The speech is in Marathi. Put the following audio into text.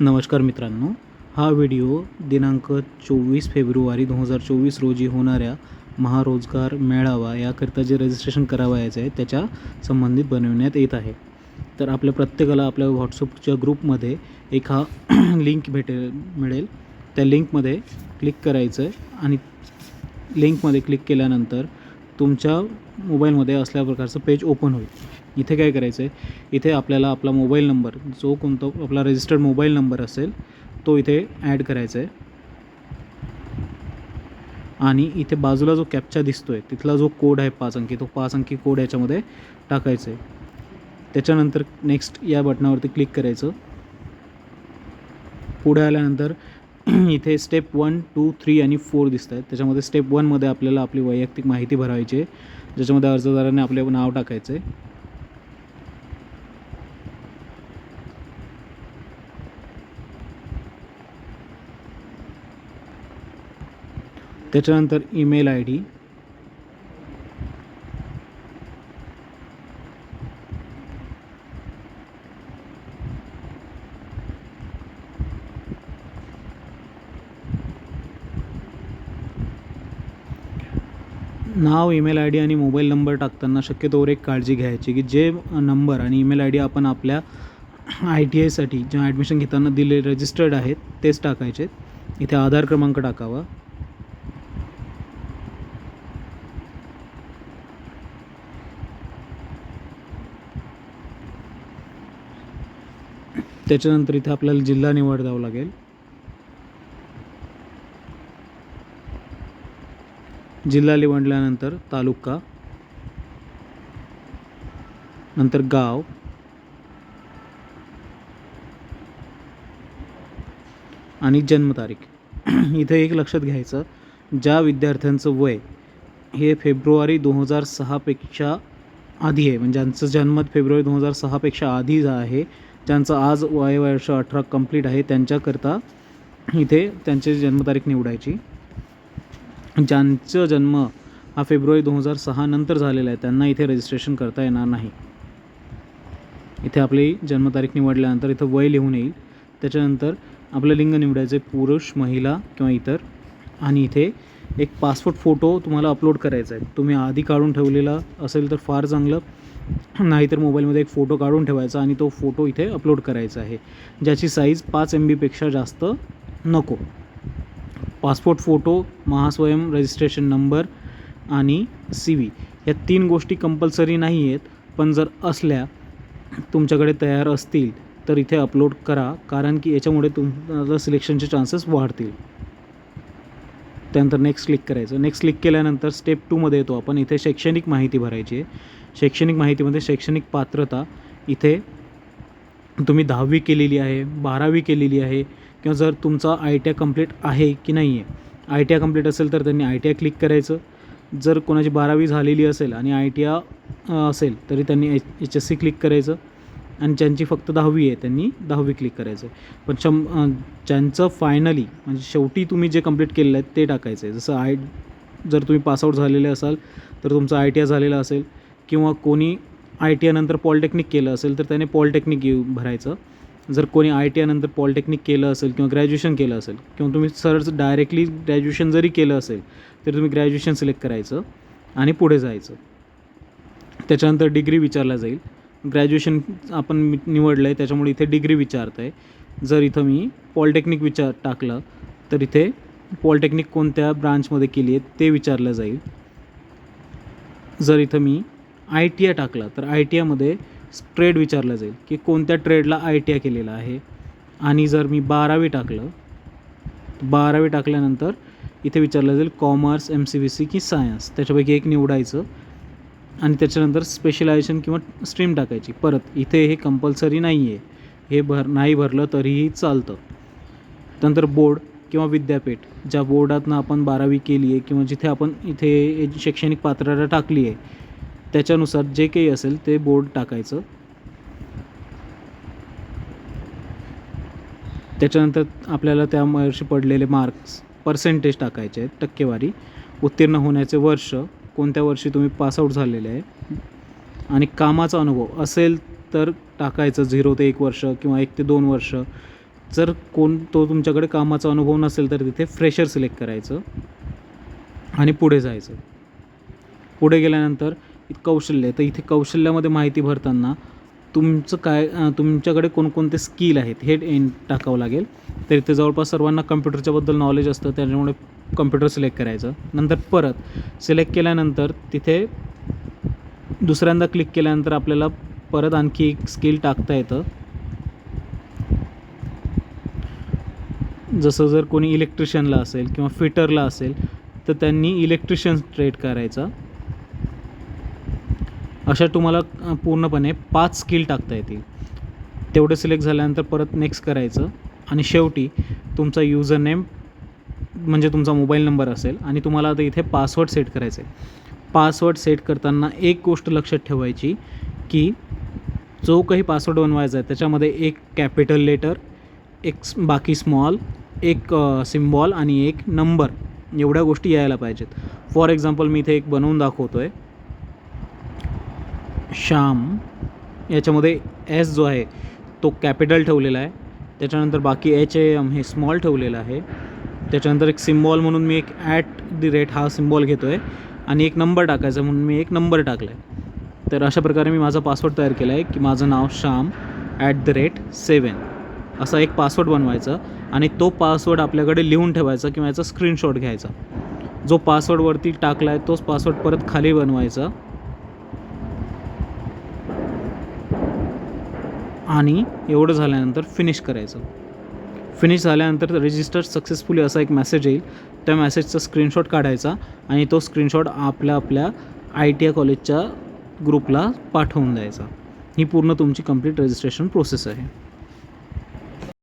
नमस्कार मित्रांनो हा व्हिडिओ दिनांक चोवीस फेब्रुवारी दोन हजार चोवीस रोजी होणाऱ्या महारोजगार मेळावा याकरिता जे रजिस्ट्रेशन करावयाचं आहे त्याच्या संबंधित बनविण्यात येत आहे. तर आपल्या प्रत्येकाला आपल्या व्हॉट्सअपच्या ग्रुपमध्ये एक हा लिंक भेटेल मिळेल. त्या लिंकमध्ये क्लिक करायचं आहे आणि लिंकमध्ये क्लिक केल्यानंतर तुमच्या मोबाईलमध्ये असल्या प्रकारचं पेज ओपन होईल. इथे काय करायचं आहे इथे आपल्याला आपला मोबाईल नंबर जो कोणता आपला रजिस्टर्ड मोबाईल नंबर असेल तो इथे ॲड करायचा आहे आणि इथे बाजूला जो कॅप्चा दिसतो आहे तिथला जो कोड आहे पाच अंकी तो पाच अंकी कोड याच्यामध्ये टाकायचा आहे त्याच्यानंतर नेक्स्ट या बटनावरती क्लिक करायचं. पुढे आल्यानंतर इथे स्टेप वन टू थ्री आणि फोर दिसत आहेत त्याच्यामध्ये स्टेप वनमध्ये आपल्याला आपली वैयक्तिक माहिती भरायची आहे. ज्याच्यामध्ये अर्जदाराने आपले नाव टाकायचं आहे त्याच्यानंतर ईमेल आय डी. नाव ईमेल आय डी आणि मोबाईल नंबर टाकताना शक्यतोवर एक काळजी घ्यायची की जे नंबर आणि ईमेल आय डी आपण आपल्या आय टी आयसाठी जेव्हा ॲडमिशन घेताना दिले रजिस्टर्ड आहेत तेच टाकायचे. इथे आधार क्रमांक टाकावा. त्याच्यानंतर इथे आपल्याला जिल्हा निवड द्यावं लागेल. जिल्हा निवडल्यानंतर तालुका नंतर गाव आणि जन्मतारीख. इथे एक लक्षात घ्यायचं ज्या विद्यार्थ्यांचं वय हे फेब्रुवारी दोन हजार सहापेक्षा आधी आहे म्हणजे ज्यांचं जन्म फेब्रुवारी दोन हजार सहापेक्षा आधी आहे ज्यांचं आज वाय वर्ष अठरा कंप्लीट आहे. त्यांच्याकरता इथे त्यांची जन्मतारीख निवडायची. ज्यांचं जन्म हा फेब्रुवारी दोन हजार सहा नंतर झालेला आहे त्यांना इथे रजिस्ट्रेशन करता येणार नाही. इथे आपली जन्मतारीख निवडल्यानंतर इथं वय लिहून येईल. त्याच्यानंतर आपलं लिंग निवडायचं आहे पुरुष महिला किंवा इतर. आणि इथे एक पासपोर्ट फोटो तुम्हाला अपलोड करायचा आहे. तुम्ही आधी काढून ठेवलेला असेल तर फार चांगलं. नाहीतर मोबाईलमध्ये एक फोटो काढून ठेवायचा आणि तो फोटो इथे अपलोड करायचा आहे. ज्याची साईज पाच एम बीपेक्षा जास्त नको. Passport photo Mahaswayam registration number आणि सी व्ही या तीन गोष्टी कंपल्सरी नाही आहेत पण जर असल्या तुमच्याकडे तयार असतील तर इथे अपलोड करा कारण की याच्यामुळे तुमचं सिलेक्शनचे चान्सेस वाढतील. त्यानंतर नेक्स्ट क्लिक करायचं. नेक्स्ट क्लिक केल्यानंतर स्टेप टूमध्ये येतो आपण. इथे शैक्षणिक माहिती भरायची आहे. शैक्षणिक माहितीमध्ये शैक्षणिक पात्रता इथे तुम्ही दहावी केलेली आहे बारावी केलेली आहे किंवा जर तुमचा आय टी आय कंप्लीट आहे की नाही आहे आय टी आय कंप्लीट असेल तर त्यांनी आय टी आय क्लिक करायचं. जर कोणाची बारावी झालेली असेल आणि आय टी आय असेल तरी त्यांनी H H S C click करायचं. आणि ज्यांची फक्त दहावी आहे त्यांनी दहावी क्लिक करायचं आहे पण शं ज्यांचं फायनली म्हणजे शेवटी तुम्ही जे कंप्लीट केलेलं आहे ते टाकायचं आहे जसं आय जर तुम्ही पासआउट झालेले असाल तर तुमचं आय टी आय झालेलं असेल किंवा कोणी आय टी आयनंतर पॉलिटेक्निक केलं असेल तर त्याने पॉलिटेक्निक येऊ भरायचं. जर कोणी आय टी आयनंतर पॉलिटेक्निक केलं असेल किंवा ग्रॅज्युएशन केलं असेल किंवा तुम्ही सरळ डायरेक्टली ग्रॅज्युएशन जरी केलं असेल तरी तुम्ही ग्रॅज्युएशन सिलेक्ट करायचं आणि पुढे जायचं. त्याच्यानंतर डिग्री विचारला जाईल. ग्रॅज्युएशन आपण मी निवडलं आहे त्याच्यामुळे इथे डिग्री विचारतं आहे जर इथं मी पॉलिटेक्निक विचार टाकलं तर इथे पॉलिटेक्निक कोणत्या ब्रांचमध्ये केली आहे ते विचारलं जाईल. जर इथं मी आय टी आय टाकला तर आय टी आयमध्ये ट्रेड विचारलं जाईल की कोणत्या ट्रेडला आय टी आय केलेला आहे. आणि जर मी बारावी टाकलं बारावी टाकल्यानंतर इथे विचारलं जाईल commerce M C B C की सायन्स त्याच्यापैकी एक निवडायचं. आणि त्याच्यानंतर स्पेशलायझेशन किंवा स्ट्रीम टाकायची. परत इथे हे कंपल्सरी नाही आहे हे भर नाही भरलं तरीही चालतं. त्यानंतर बोर्ड किंवा विद्यापीठ. ज्या बोर्डातनं आपण बारावी केली आहे किंवा जिथे आपण इथे शैक्षणिक पात्रता टाकली आहे त्याच्यानुसार जे काही असेल ते बोर्ड टाकायचं. त्याच्यानंतर आपल्याला त्या वर्षी पडलेले मार्क्स पर्सेंटेज टाकायचे आहेत टक्केवारी. उत्तीर्ण होण्याचे वर्ष कोणत्या वर्षी तुम्ही पासआउट झालेले आहे? आणि कामाचा अनुभव असेल तर टाकायचं झिरो ते एक वर्ष किंवा एक ते दोन वर्ष. जर कोण तो तुमच्याकडे कामाचा अनुभव नसेल तर तिथे फ्रेशर सिलेक्ट करायचं आणि पुढे जायचं. पुढे गेल्यानंतर कौशल्य तर इथे कौशल्यामध्ये माहिती भरताना तुमचं काय तुमच्याकडे कोणकोणते स्किल आहेत हे इन टाकावं लागेल. तर इथे जवळपास सर्वांना कम्प्युटरच्याबद्दल नॉलेज असतं त्याच्यामुळे कम्प्युटर सिलेक्ट करायचं. नंतर परत सिलेक्ट केल्यानंतर तिथे दुसऱ्यांदा क्लिक केल्यानंतर आपल्याला परत आणखी एक स्किल टाकता येतं. जसं जर कोणी इलेक्ट्रिशियनला असेल किंवा फिटरला असेल तर त्यांनी इलेक्ट्रिशियन ट्रेड करायचा. अशा तुम्हाला पूर्णपणे पाच स्किल टाकता येतील. तेवढं सिलेक्ट झाल्यानंतर परत नेक्स्ट करायचं. आणि शेवटी तुमचा युजर नेम म्हणजे तुमचा मोबाईल नंबर असेल आणि तुम्हाला आता इथे पासवर्ड सेट करायचं आहे पासवर्ड सेट करताना एक गोष्ट लक्षात ठेवायची की जो काही पासवर्ड बनवायचा आहे त्याच्यामध्ये एक कॅपिटल लेटर एक बाकी स्मॉल एक सिम्बॉल आणि एक नंबर एवढ्या गोष्टी यायला पाहिजेत. फॉर एक्झाम्पल मी इथे एक बनवून दाखवतो आहे श्याम याच्यामध्ये एस जो आहे तो कॅपिटल ठेवलेला आहे. त्याच्यानंतर बाकी एच ए एम हे स्मॉल ठेवलेलं आहे. त्याच्यानंतर एक सिम्बॉल म्हणून मी एक ॲट दी रेट हा सिम्बॉल घेतो आहे आणि एक नंबर टाकायचा म्हणून मी एक नंबर टाकला आहे तर अशा प्रकारे मी माझा पासवर्ड तयार केला आहे की माझं नाव Shyam at the rate seven असा एक पासवर्ड बनवायचा आणि तो पासवर्ड आपल्याकडे लिहून ठेवायचा किंवा याचा स्क्रीनशॉट घ्यायचा. जो पासवर्डवरती टाकला आहे तोच पासवर्ड परत खाली बनवायचा. आणि एवढं झाल्यानंतर फिनिश करायचं. फिनिश झाल्यानंतर रजिस्टर सक्सेसफुली असा एक मेसेज येईल. त्या मेसेजचा स्क्रीनशॉट काढायचा आणि तो स्क्रीनशॉट आपल्या आपल्या आय टी आय कॉलेजच्या ग्रुपला पाठवून द्यायचा. ही पूर्ण तुमची कंप्लीट रजिस्ट्रेशन प्रोसेस आहे.